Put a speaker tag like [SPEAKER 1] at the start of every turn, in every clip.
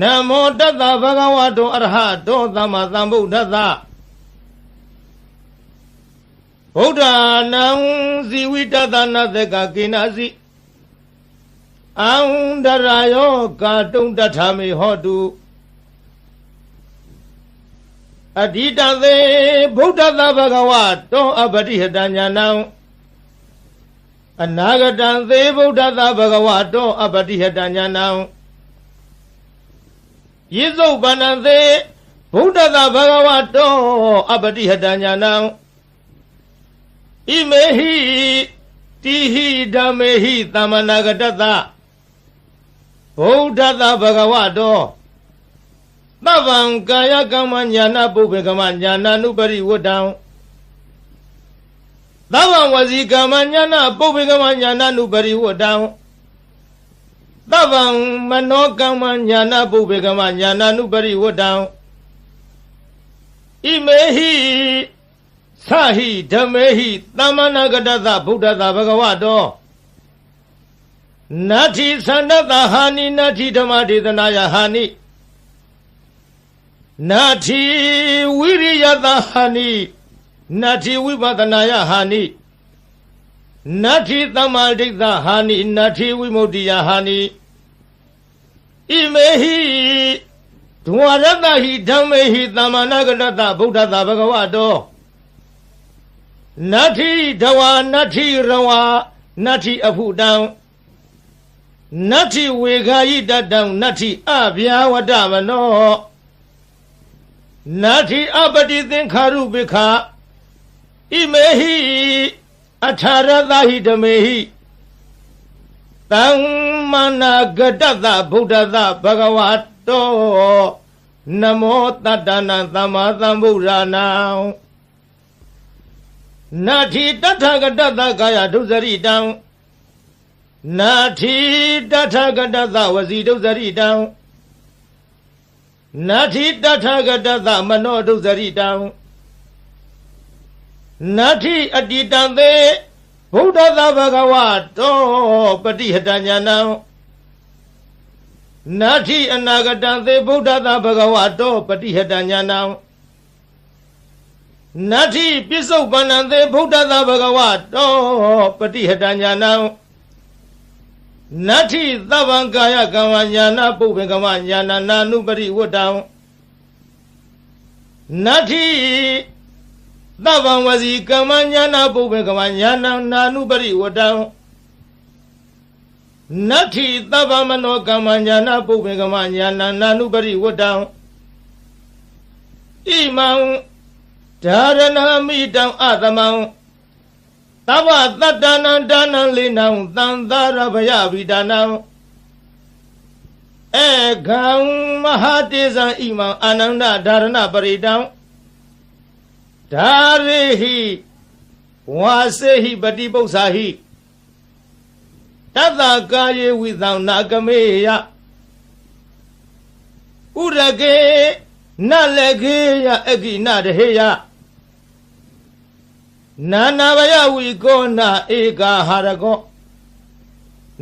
[SPEAKER 1] နမောတတ္တဗဂဝတောအရဟတောသမ္မာသမ္ဗုဒ္ဓတ္တဗုဒ္ဓနံဇီဝိတတနာသကကိနာစီအံဒရာယောကာတုံတထာမေဟောတုအဓိတသေဗုဒ္ဓတဗဂဝတောအပတိဟတညာနံအနာဂတံသေဗုဒ္ဓတဗဂဝတောအပတိဟတညာ နံယေဇုပန္နသေဗုဒ္ဓတဗဂဝတောအပတိဟတညာနံဣမေဟိတိဟိဓမ္မေဟိသမ္မနာဂတတဗုဒ္ဓတဗဂဝတောသဗ္ဗံကာယကမ္မညာနာပုပ္ပေကမညာနာနုပရိဝတ္တံသဗ္ဗံဝစီကမ္မညာနာပုပ္ပေကမညာနာနုပရိဝတ္တံ သဗ္ဗံမနောကမ္မညာနာပုပ္ပေကမညာနာနုပရိဝတ္တံဣမေဟိသဟိဓမ္မေဟိသမ္မနာဂတသဗုဒ္ဓသာဘဂဝတောနာတိသန္တတဟာနိနာတိဓမ္မဒေသနာယဟာနိနာတိဝိရိယတဟာနိနာတိဝိပဒနာယဟာနိ နာတိသမ္မာဒိဋ္ဌဟာနိနာတိဝိမု ക്തി ယဟာနိဣမေဟိဒဝရတဟိဓမ္မေဟိသမ္မာနာဂတတဗုဒ္ဓသာဘဂဝတောနတ္ထိဒဝါနတ္ထိရဝါနတ္ထိအဖုတံနတ္ထိဝေခာယိတတံနတ္ထိအဗျာဝတ္တမနောနတ္ထိအပတိသင်္ခါရုပိခာဣမေဟိ အထာရသဟိဓမေဟိတံမနာဂတတဗုဒ္ဓသဘဂဝတောနမောတတ္တနာသမ္မာသမ္ဗုဒ္ဓနာနာတိတထဂတသကာယဒုစရိတံနာတိတထဂတသဝစီဒုစရိတံနာတိတထဂတသမနောဒုစရိတံ နာတိအတ္တိတံသေဗုဒ္ဓသဗ္ဗဂဝတောပฏิဟတညာနံနာတိအနာဂတံသေဗုဒ္ဓသဗ္ဗဂဝတောပฏิဟတညာနံနတ္ထိပစ္စုပ္ပန္နံသေဗုဒ္ဓသာဘဂဝတောပฏิဟတညာနံနတ္ထိသဗ္ဗံကာယကမ္မညာနာပုပ္ပေကမ္မညာနာနာနုပရိဝတ္တံနတ္ထိ သဗ္ဗံဝစီကမ္မညာနာပုပ္ပေကမ္မညာနာနာနုပရိဝတ္တံနတ္ထိသဗ္ဗမနောကမ္မညာနာပုပ္ပေကမ္မညာနာနာနုပရိဝတ္တံဣမံဒါရဏမိတံအသမံသဗ္ဗတတ္တနံဒါနံလိနံသံသာရဗယဝိဒါနံဧကံမဟာတေဇံဣမံအာနန္ဒဒါရဏပရိတံ ဒါရိဟိဝါစေဟိပတိပု္ပ္ပာဟိတတ္တကာယေဝိသံနာကမေယဥရကေနလကေယအကိနတဟေယနာနာဘယဝိကောနာဧကာဟာရကော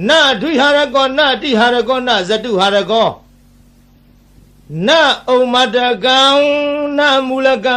[SPEAKER 1] နာဒွိဟာရကောနာတိဟာရကောနာဇတုဟာရကောနာဩမတကံနာမူလကံ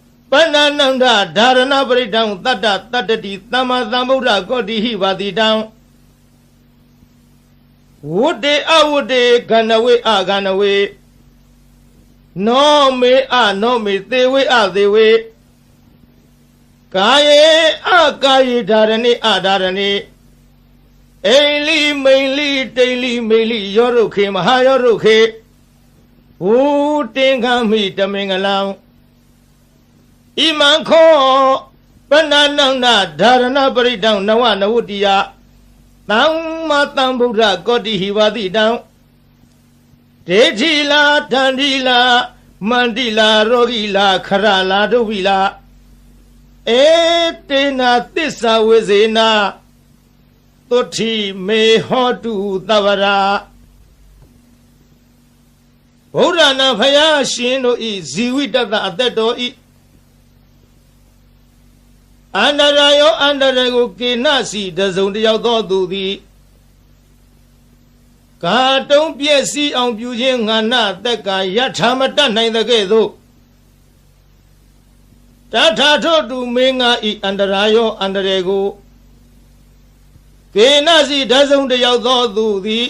[SPEAKER 1] ပဏ္ဏနန္ဒဓာရဏပရိတံတတ္တတတ္တတိသမ္မာသမ္ဗုဒ္ဓကောတိဟိပါတိတံဝုတေအဝုတေကဏဝေအကဏဝေနောမေအနောမေသေဝေအသေဝေကာယေအကာယေဓာရဏိအဓာရဏိအိလိ မိန်လိတိန်လိမိန်လိယောရုခေမဟာယောရုခေဟူတင်ခံမိတမင်္ဂလံ ဣမံခောပဏ္ဏနန္ဒဓာရဏပရိတံနဝနဝတ္တိယသမ္မာသမ္ဗုဒ္ဓကောတိဟိဝတိတံဒေတိလာတန္တိလာမန္တိလာရောဂီလာခရလာဒုဝိလာအေတေနာသစ္စာဝေဇေနာသုတိမေဟောတုသဗ္ဗရာဗုဒ္ဓနာဖယားရှင်တို့ဤဇီဝိတတအသက်တော်ဤ အန္တရာယောအန္တရာကိုကေနစီတစုံတယောက်သောသူသည်ကာတုံးပြည့်စည်အောင်ပြုခြင်းငါနာတက်ကယထာမတတ်နိုင်တဲ့ကဲ့သို့တထာထောတူမင်းငါဤအန္တရာယောအန္တရာကိုကေနစီတစုံတယောက်သောသူသည်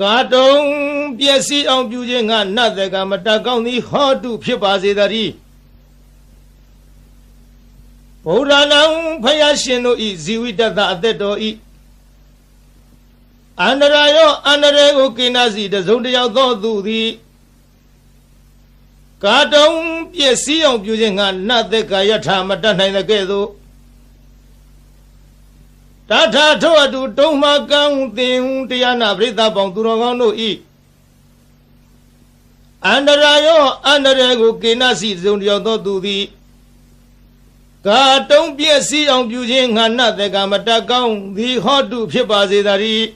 [SPEAKER 1] ကာတုံပျက်စီးအောင်ပြုခြင်းကနတ်တကမတကောင်းသည်ဟောတုဖြစ်ပါစေတည်း ဗုဒ္ဓနာဖယားရှင်တို့ဤဇီဝိတတအသက်တော်ဤအန္တရာယောအန္တရာကိုကိနာစီတစုံတယောက်သောသူသည်ကာတုံပျက်စီးအောင်ပြုခြင်းကနတ်တကယထာမတတ်နိုင်တဲ့ကဲ့သို့တထာထောအတူတုံးမကံသင်တရားနာပရိသတ်ပေါင်းသူတော်ကောင်းတို့ဤအန္တရာယောအန္တရာကိုကေနစီစုံတယောက်သောသူသည် ကာတုံးပြည့်စည်အောင်ပြုခြင်းငါနတကမတကောင်းသည်ဟောတုဖြစ်ပါစေတည်း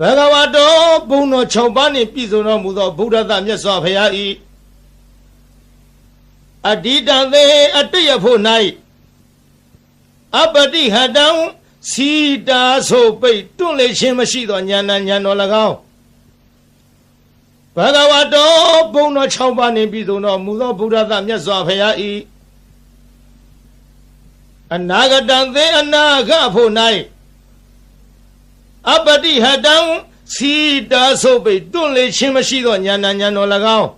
[SPEAKER 1] ဘဂဝါတော်ဘုံတော်6ပါးနှင့်ပြည့်စုံတော်မူသောဗုဒ္ဓသမြတ်စွာဘုရားဤအတ္တိတံသေအတ္တရဖို့၌အပတိဟတံစီတာဆိုပိတ်တွန့်လေခြင်းမရှိသောဉာဏ်ဉာဏ်တော်၎င်း ဘဂဝတောဘုံတော်6ပါးနှင့်ပြည်စုံတော်မူသောဗုဒ္ဓသမြတ်စွာဘုရားဤအနာဂတံသေအနာဂဖို့၌အပတိဟတံစီတာဆိုပိတ်တွန့်လေခြင်းမရှိသောဉာဏ်ဉာဏ်တော်၎င်း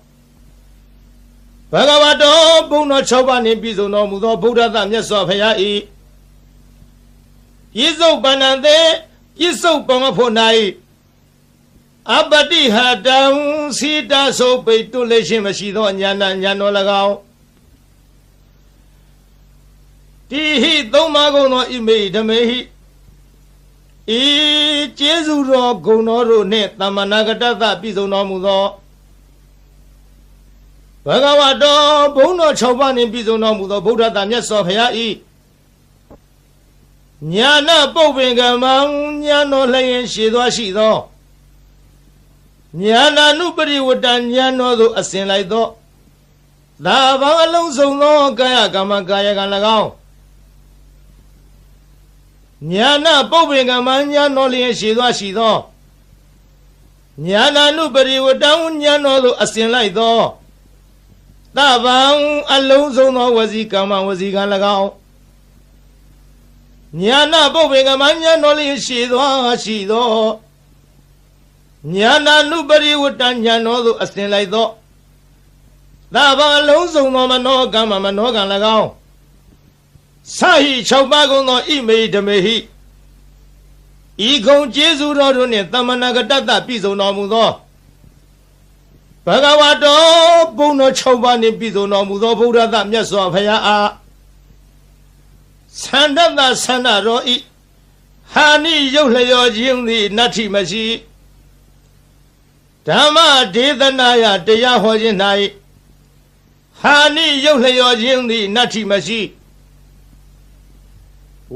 [SPEAKER 1] ဘဂဝတောဘုံတော်6ပါးနှင့်ပြည်စုံတော်မူသောဗုဒ္ဓသမြတ်စွာဘုရားဤပြစ္ဆုတ်ပန္နသေပြစ္ဆုတ်ပမဖို့၌ အပတိဟတံစီတဆိုပိတ်တွလည်းရှင်မရှိသောညာနာညာတော်၎င်းတိဟိသုံးပါးကုန်သောဣမေဓမေဟိဤကျေးဇူးတော်ဂုဏ်တော်တို့နှင့်တမနာကတ္တပြည့်စုံတော်မူသောဘဂဝတောဘုံတော်6ပါးနှင့်ပြည့်စုံတော်မူသောဗုဒ္ဓတာမြတ်စွာဘုရားဤညာနာပုပ်ပင်ကမံညာတော်လျင်ရှည်သွားရှိသော ညာနာနုပရိဝတ္တညာတော်သို့အစဉ်လိုက်သောသာဘောင်းအလုံးစုံသောကာယကမ္မကာယကံ၎င်းညာနာပုပ်ပင်ကမံညာတော်လျင်ရှည်သွားရှိသောညာနာနုပရိဝတ္တညာတော်သို့အစဉ်လိုက်သောသဗ္ဗံအလုံးစုံသောဝစီကမ္မဝစီကံ၎င်းညာနာပုပ္ပေကမညာတော်လေးရှိသောရှိသော ညာနာနုပရိဝတ္တညာတော်သို့အစဉ်လိုက်သောသဗ္ဗအလုံးစုံသောမနောကမ္မမနောကံ၎င်းသဟိ၆ပါးကုန်သောဣမေဓမေဟိဤကုံကျေးဇူးတော်တို့နှင့်တမနာကတ္တပြည့်စုံတော်မူသောဘဂဝါတော်ဘုံတော်၆ပါးနှင့်ပြည့်စုံတော်မူသောဗုဒ္ဓသမြတ်စွာဘုရားအားသန္တတသန္တရောဤဟာနိရုပ်လျော်ခြင်းသည်နတ္ထိမရှိ ဓမ္မဒေသနာယတရားဟောခြင်း၌ဟာနိရုပ်လျော်ခြင်းသည်နတ္ထိမရှိ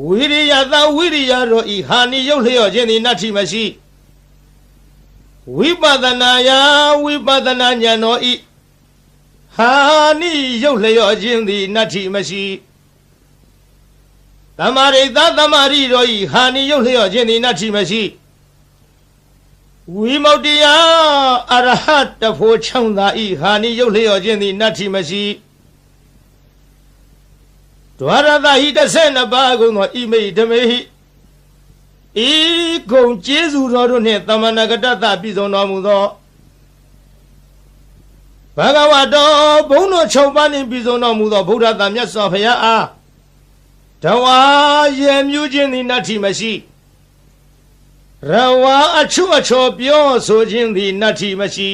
[SPEAKER 1] ဝိရိယသဝိရိယရောဤဟာနိရုပ်လျော်ခြင်းသည်နတ္ထိမရှိဝိပဿနာယဝိပဿနာဉာဏ်တော်ဤဟာနိရုပ်လျော်ခြင်းသည်နတ္ထိမရှိတမာရိသတမာရိတော်ဤဟာနိယုတ်လျော့ခြင်းသည်နတ္ထိမရှိ ဝိမု ക്തി ယအရဟတဖို့ချောင်းသာဤဟာနိယုတ်လျော့ခြင်းသည်နတ္ထိမရှိဒွါရသဟိ32ပါးကုန်သောဣမိဓမေဟိဤကုံကျေးဇူးတော်တို့နှင့်တမနာကတ္တပြည့်စုံတော်မူသောဘဂဝါတော်ဘုန်းတော်6ပါးနှင့်ပြည့်စုံတော်မူသောဗုဒ္ဓသာမြတ်စွာဘုရားအားတဝါရေမြူးခြင်းသည်နတ္ထိမရှိ ရဝါအချုအချောပြောဆိုခြင်းသည်နတ္ထိမရှိ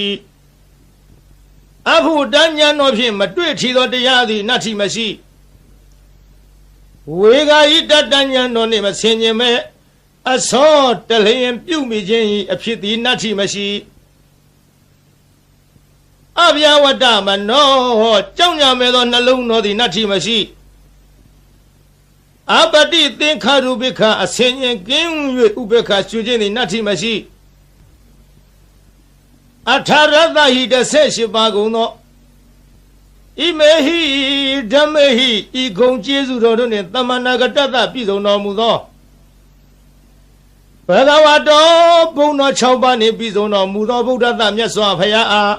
[SPEAKER 1] အဖို့တဉာဏ်တော်ဖြင့်မတွေ့ထီသောတရားသည်နတ္ထိမရှိဝေဂာဤတတဉာဏ်တော်နှင့်မဆင်ញင်မဲ့အစောတလျင်ပြုမိခြင်း၏အဖြစ်သည်နတ္ထိမရှိအဗျာဝတ္တမနောကြောင့်ညာမဲ့သောနှလုံးတော်သည်နတ္ထိမရှိ အပတိသင်္ခါရုပိခအစင်ရင်ကင်း၍ဥပေက္ခကျွခြင်းသည်နတ္ထိမရှိအထာရတဟိတဆက်ရှိပါကုန်သောဣမေဟိဓမ္မေဟိဤဂုံကျေးဇူးတော်တို့နှင့်တမနာကတ္တပြည့်စုံတော်မူသောဘဂဝတောဘုံတော်6ပါးနှင့်ပြည့်စုံတော်မူသောဗုဒ္ဓတမြတ်စွာဘုရားအား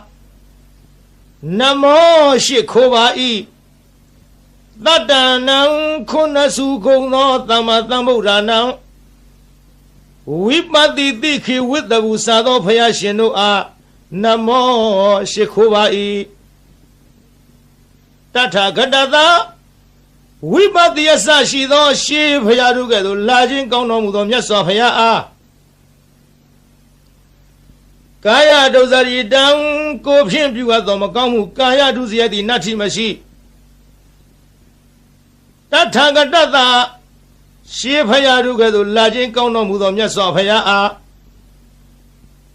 [SPEAKER 1] နမောရှိခိုးပါ၏ တတ္တနံခုနစုကုံသောသမ္မာသမ္ဗုဒ္ဓနံဝိပတိတိခိဝိတ္တဘူစာသောဘုရားရှင်တို့အားနမောရှိခိုးပါ၏တထာဂတသာဝိပတိယဆရှိသော ရှေးဘုရားတို့ကဲ့သို့လာခြင်းကောင်းတော်မူသောမြတ်စွာဘုရားအားကာယဒုစရိတံကိုဖြင့်ပြုအပ်သောမကောင်းမှုကာယဒုစရိုက်သည်နတ္ထိမရှိ တထာဂတသာရှေးဘုရားတို့ကဲ့သို့လာခြင်းကောင်းတော်မူသောမြတ်စွာဘုရားအား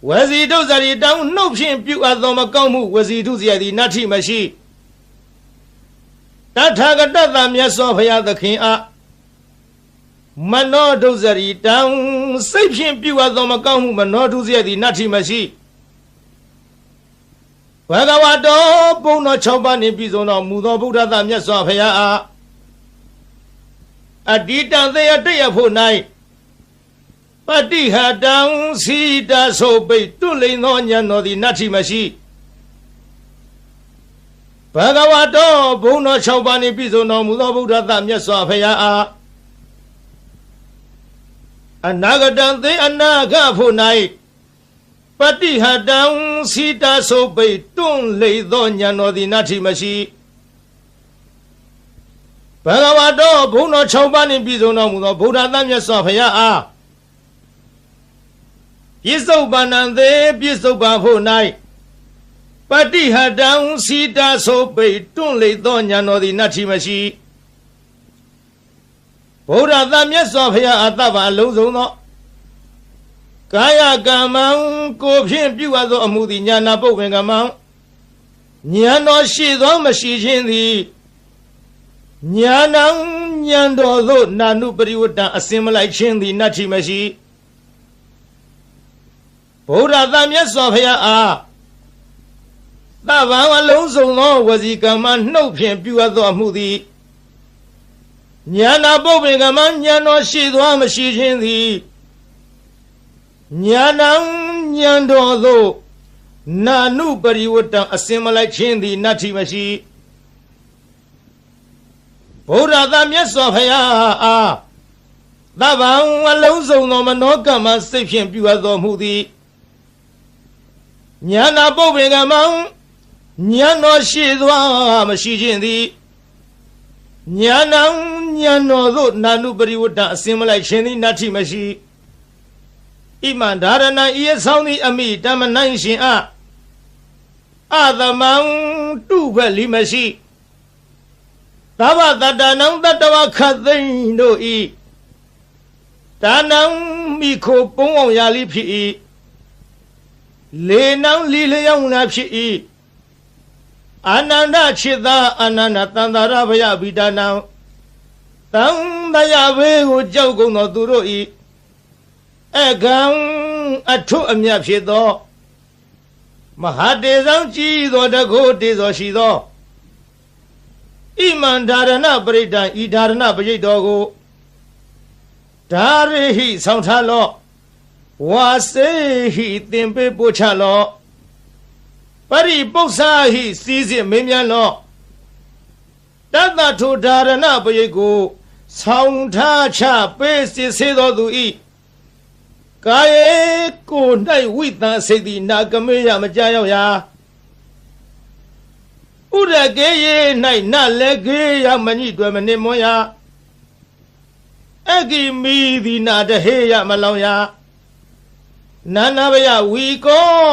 [SPEAKER 1] ဝစီဒုစရိတံနှုတ်ဖြင့်ပြုအပ်သောမကောင်းမှုဝစီဒုစရိုက်သည်နတ္ထိမရှိတထာဂတသမြတ်စွာဘုရားသခင်အားမနောဒုစရိတံစိတ်ဖြင့်ပြုအပ်သောမကောင်းမှုမနောဒုစရိုက်သည်နတ္ထိမရှိဘဂဝတောဘုံတော်6ပါးနှင့်ပြည့်စုံတော်မူသောဗုဒ္ဓသမြတ်စွာဘုရားအား အတ္တိတံသေယတရဖို့၌ပတိဟတံစီတဆိုပိတ်တွလိန်သောဉာဏ်တော်သည်နတ္ထိမရှိဘဂဝတောဘုံတော်6ပါးနှင့်ပြည့်စုံတော်မူသောဗုဒ္ဓသမြတ်စွာဘုရားအားအနာဂတံသေအနာဂဖို့၌ပတိဟတံစီတဆိုပိတ်တွန့်လိန်သောဉာဏ်တော်သည်နတ္ထိမရှိ ဘဂဝတောဘုံတော်6ပါးနှင့်ပြည့်စုံတော်မူသောဗုဒ္ဓသမြတ်စွာဘုရားအားပြစ္ဆုတ်ပန္နံသေးပြစ္ဆုတ်ပန်ဖို့၌ပတိဟတံစီတာဆိုပိတ်တွန့်လိသောညာတော်သည်နတ္ထိမရှိဗုဒ္ဓသမြတ်စွာဘုရားအတ္တပါအလုံးစုံသောကာယကမ္မံကိုဖြင့်ပြုအပ်သောအမှုသည်ညာနာပုပ္ပင်ကမ္မံညာတော်ရှိသောမရှိခြင်းသည် ညာနံဉာဏ်တော်သို့နာနုပရိဝတ္တအစင်မလိုက်ခြင်းသည်နတ္ထိမရှိဗုဒ္ဓသမြတ်စွာဘုရားအားသဗ္ဗံအလုံးစုံသောဝစီကမ္မနှုတ်ဖြင့်ပြုအပ်သောအမှုသည်ညာနာပုပ္ပေကမ္မညာတော်ရှိသောမရှိခြင်းသည်ညာနံဉာဏ်တော်သို့နာနုပရိဝတ္တအစင်မလိုက်ခြင်းသည်နတ္ထိမရှိ ဗုဒ္ဓသာမြတ်စွာဘုရားအားသဗ္ဗံအလုံးစုံသောမနောကမ္မစိတ်ဖြင့်ပြုအပ်တော်မူသည်ညာနာပုပ္ပေကမံညာတော်ရှိသွားမရှိခြင်းသည်ညာနံညာတော်သို့နာနုပရိဝတ္တအစင်မလိုက်ခြင်းသည်နတ္ထိမရှိဣမံဒါရဏံဤဆောင်သည်အမိတမနိုင်ရှင်အအသမံတုဖက်လီမရှိ သဗ္ဗတတ္တနံတတဝခတ်သိမ့်တို့ဤဒါနံမိခိုပုံအောင်ရာလိဖြစ်၏လေနံလီလျောင်းလာဖြစ်၏အာနန္ဒခြေသာအာနန္ဒတန်တာရဘယဗိဒါနံတံတယဘေကိုကြောက်ကုန်သောသူတို့ဤအကံအထုအမြတ်ဖြစ်သော မဟာတေဇံကြည်သောတကုတေဇောရှိသော ဣမန္ဒါရဏပရိဒံဤဒါရဏပရိတ်တော်ကိုဒါရိဟိဆောင်းထားလော့ဝါစေဟိသင်ပေးပို့ချလော့ပရိပု္ပ္ပာဟိစီးစစ်မင်းများလော့တတ္တထုဒါရဏပရိတ်ကိုဆောင်းထားချပေးစစ်စေတော်သူဤကာယေကို၌ဝိတံစိတ်သည်နာကမေယမကြောက်ရာ ဥရကေယေ၌နလည်းကေယမညိတွယ်မနစ်မွန်ရာအကိမီဒီနာတဟေယမလောင်ရာနာနာဘယဝီကော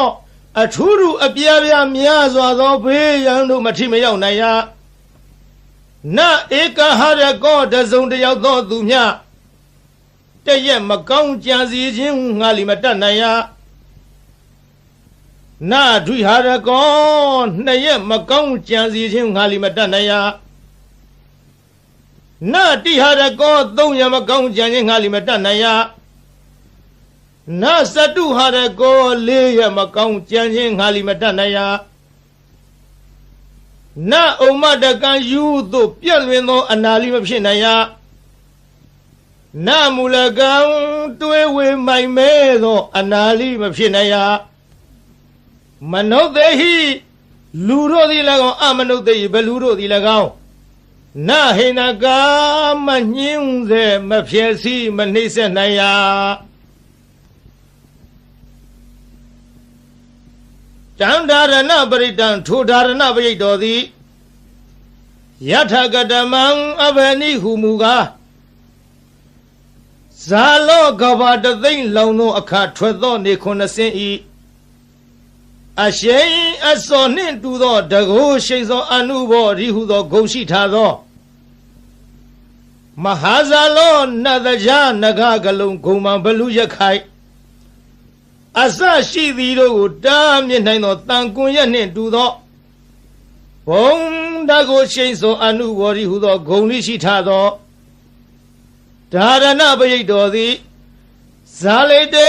[SPEAKER 1] အထူးထူအပြားပြားများစွာသောဘေးရန်တို့မထိမရောက်နိုင်ရာနဧကဟရကောတစုံတယောက်သောသူမြတရက်မကောင်းကြံစီခြင်းငါလီမတတ်နိုင်ရာ နာဒွိဟာရကောနှစ်ရက်မကောင်းကြံစီခြင်းငါလီမတတ်နိုင်ရနာတိဟာရကောသုံးရက်မကောင်းကြံခြင်းငါလီမတတ်နိုင်ရနာစတုဟာရကောလေးရက်မကောင်းကြံခြင်းငါလီမတတ်နိုင်ရနာဥမ္မတကံယူသို့ပြက်လွင်သော အနာလီမဖြစ်နိုင်ရနာမူလကံတွေးဝေမိုင်မဲသော အနာလီမဖြစ်နိုင်ရ မနုဿေဟိလူတို့သည်၎င်းအမနုဿေဟိဘလူတို့သည်၎င်းနာဟိနကာမညင်းစေမဖြစ်စီမနှိမ့်ဆက်နိုင်ရတံဒါရဏပရိတံထိုဒါရဏပရိတ်တော်သည်ယထကတမံအဘနိဟုမူကားဇာလောကဘာတသိမ့်လောင်သောအခါထွက်သောနေခုနှစ်စင်းဤ အရှိန်အစောနှင့်တူသောတကုရှိန်သောအနုဘောရိဟုသောဂုံရှိထားသောမဟာဇာလောနတ်တရားနဂကလုံးဂုံမံဘလူရခိုင်အစရှိသည်တို့ကိုတားမြစ်နိုင်သောတန်ကွန်ရက်နှင့်တူသောဘုံတကိုရှိန်သောအနုဘောရိဟုသောဂုံလိရှိထားသောဒါရဏပရိတ်တော်သည် ဇာလေတေ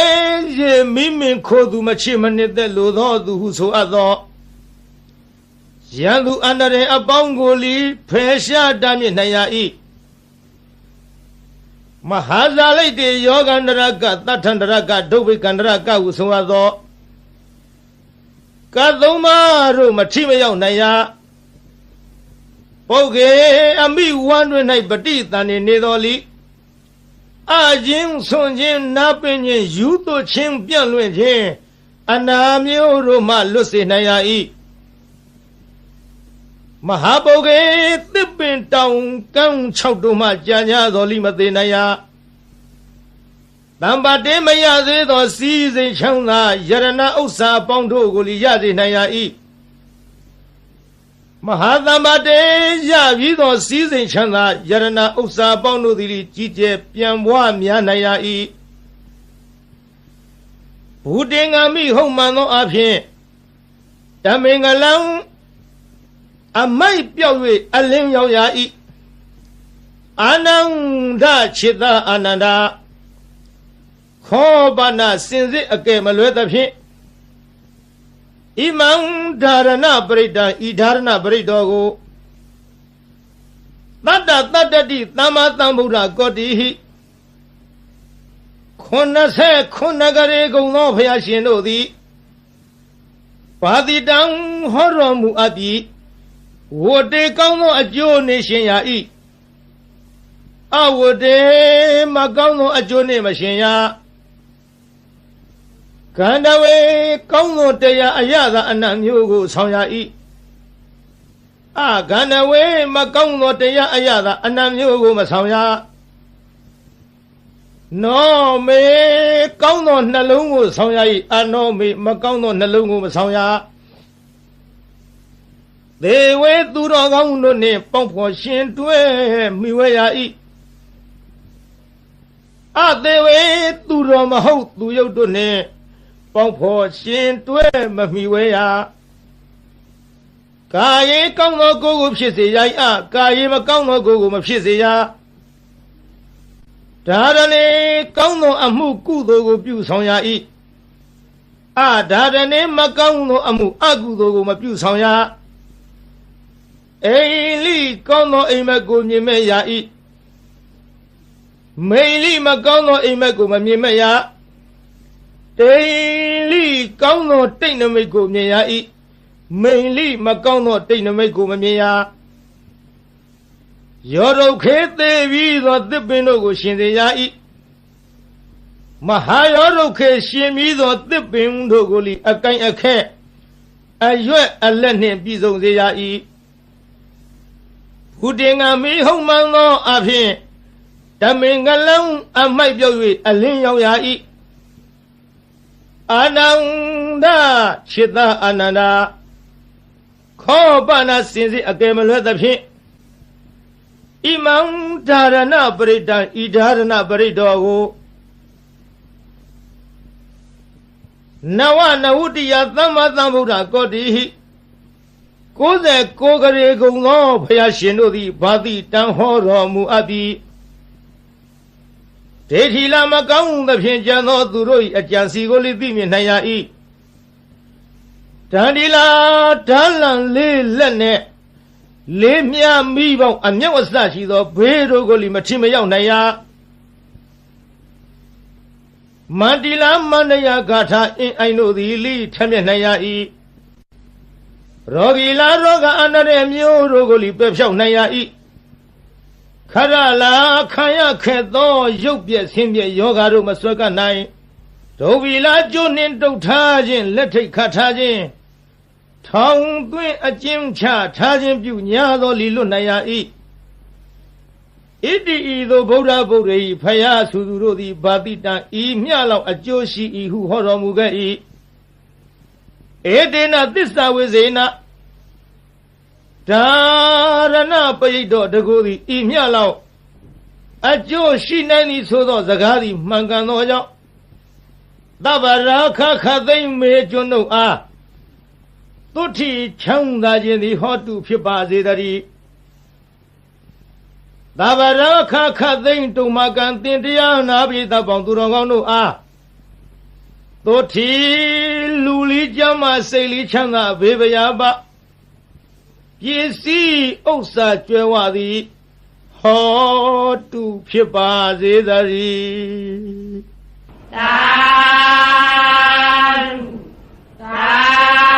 [SPEAKER 1] ရေမိမင်ခိုသူမချစ်မနစ်သက်လိုသောသူဟုဆိုအပ်သောရန်သူအန္တရေအပေါင်းကိုလီဖယ်ရှားတမ်းမြစ်နိုင်ရ၏မဟာဇာလိတ်တေယောဂန္တရကတထန္တရကဒုဗိကန္တရကဟုဆိုအပ်သောကသုံးပါးတို့မထိမရောက်နိုင်ရပုဂ္ဂေအမိဝမ်းတွင်၌ပဋိသန္နေနေတော်လီ အချင်းဆွန်ချင်းနာပင်ချင်းယူသွချင်းပြန့်လွင့်ခြင်းအနာမျိုးတို့မှလွတ်စေနိုင်ရ၏မဟာပုဂ္ဂေသစ်ပင်တောင်ကန်း၆တို့မှကြာညာတော်လိမသေးနိုင်ရတံပါတေမရသေးသော စီးစိမ်ချောင်းသာယရဏဥစ္စာပေါင်းတို့ကိုလီရစေနိုင်ရ၏ မဟာသမ္ပါတေရပြီးသောစည်းစိမ်ချမ်းသာယရဏဥစ္စာပေါင်းတို့သည်ကြီးကျယ်ပြန်ပွားများနိုင်ရ၏ဘူတင်ငါမိဟုတ်မှန်သောအဖြစ်တမင်္ဂလံအမိုက်ပြောက်၍အလင်းရောက်ရ၏အာနန္ဒခြေသာအာနန္ဒခောပနာစင်စစ်အကဲမလွဲသဖြင့် ဣမံဓာရဏပရိဒံဤဓာရဏပရိတော်ကိုတတ္တတတ္တတိသမ္မာသမ္ဗုဒ္ဓကောတိဟိခုနှစ်ဆက်ခုနှစ်ကလေးကုံသောဖျာရှင်တို့သည်ပါတိတံဟောတော်မူအပ်ပြီးဝတေကောင်းသောအကျိုးနေရှင်ရာဤအဝတေမကောင်းသောအကျိုးနေမရှင်ရာ ကန္တဝေကောင်းသောတရားအရသာအနတ်မျိုးကိုဆောင်ရ၏အကန္တဝေမကောင်းသောတရားအရသာအနတ်မျိုးကိုမဆောင်ရနောမေကောင်းသောနှလုံးကိုဆောင်ရ၏အနောမေမကောင်းသောနှလုံးကိုမဆောင်ရသေဝေသူတော်ကောင်းတို့နှင့်ပေါင်းဖော်ရှင်တွဲမိဝဲရ၏အသေဝေသူတော်မဟုတ်သူယုတ်တို့နှင့် ပေါင်းဖော်ရှင်တွဲမမီဝဲရကာယေကောင်းသောကိုယ်ကိုဖြစ်စေရ၏အကာယေမကောင်းသောကိုယ်ကိုမဖြစ်စေရဒါရဏေကောင်းသောအမှုကုသိုလ်ကိုပြုဆောင်ရ၏အဒါရဏေမကောင်းသောအမှုအကုသိုလ်ကိုမပြုဆောင်ရအိလိကောင်းသောအိမ်မက်ကိုမြင်မဲ့ရ၏မိလိမကောင်းသောအိမ်မက်ကိုမမြင်မဲ့ရ တိလိကောင်းသောတိတ်နမိတ်ကိုမြင်ရ၏မိန်လိမကောင်းသောတိတ်နမိတ်ကိုမမြင်ရရောဒုခေသေးပြီးသောသစ်ပင်တို့ကိုရှင်စေရ၏မဟာရောဒုခေရှင်ပြီးသောသစ်ပင်တို့ကိုလီအကိုင်အခက်အရွက်အလက်နှင့်ပြည်စုံစေရ၏ဘုတင်ငါမေဟုံမှန်သောအဖြစ်တမင်္ဂလံအမိုက်ပြုတ်၍အလင်းရောက်ရ၏ အာနန္ဒခြေသာအာနန္ဒာခောပနာစင်စစ်အကယ်မလွဲသဖြင့်ဣမံဓာရဏပရိတံဤဓာရဏပရိတော်ကိုနဝနဝုတ္တိယသမ္မာသမ္ဗုဒ္ဓကောတိဟိ69ကရေကုံသောဘုရားရှင်တို့သည်ဘာတိတန်ဟောတော်မူအပ်သည် ဒေထီလာမကောင်းသဖြင့်ကြံသောသူတို့၏အကြံစီကိုလည်းသိမြင်နိုင်ရ၏တန်ဒီလာဓာလံလေးလက်နဲ့လေးမြမိပေါင်းအမြောက်အစရှိသောဘေးတို့ကိုလည်းမထင်မရောက်နိုင်ရမန္တိလာမန္တယဂါထာအင်းအိုင်တို့သည်လိထမျက်နိုင်ရ၏ရောဂီလာရောဂအန္တရမျိုးတို့ကိုလည်းပယ်ဖြောက်နိုင်ရ၏ ခရလာခံရခဲ့သောရုပ်ပြက်ဆင်းပြက်ယောဂါတို့မဆွဲကပ်နိုင်ဒုဗီလာကျိုးနှင်းတုတ်ထားခြင်းလက်ထိတ်ခတ်ထားခြင်းထောင်သွင်းအကျဉ်းချထားခြင်းပြုညာသောလီလွတ်နိုင်ရ၏ဣတိဤသို့ဗုဒ္ဓဗုဒ္ဓ၏ဖယားဆူသူတို့သည်ဗာတိတံဤမြလောက်အကျိုးရှိ၏ဟုဟောတော်မူခဲ့၏ဧတေနသစ္စာဝိဇေန ဒါရဏပရိတ်တော်တကူသည်ဤမြလောက်အကျိုးရှိနိုင်သည်ဆိုသောစကားသည်မှန်ကန်သောကြောင့်သဗ္ဗရာခခသိမ့်မေကျွန်းတို့အားသုတိချမ်းသာခြင်းသည်ဟောတုဖြစ်ပါစေတည်းသဗ္ဗရာခခသိမ့်တုံမကံတင်တရားနာပိသပေါင်းသူတော်ကောင်းတို့အားသုတိလူလီကြမ်းမစိတ်လီချမ်းသာဘေဘယာပ ပစ္စည်းဥစ္စာကျွဲဝသည်ဟောတုဖြစ်ပါစေသတည်းသာဓု
[SPEAKER 2] သာ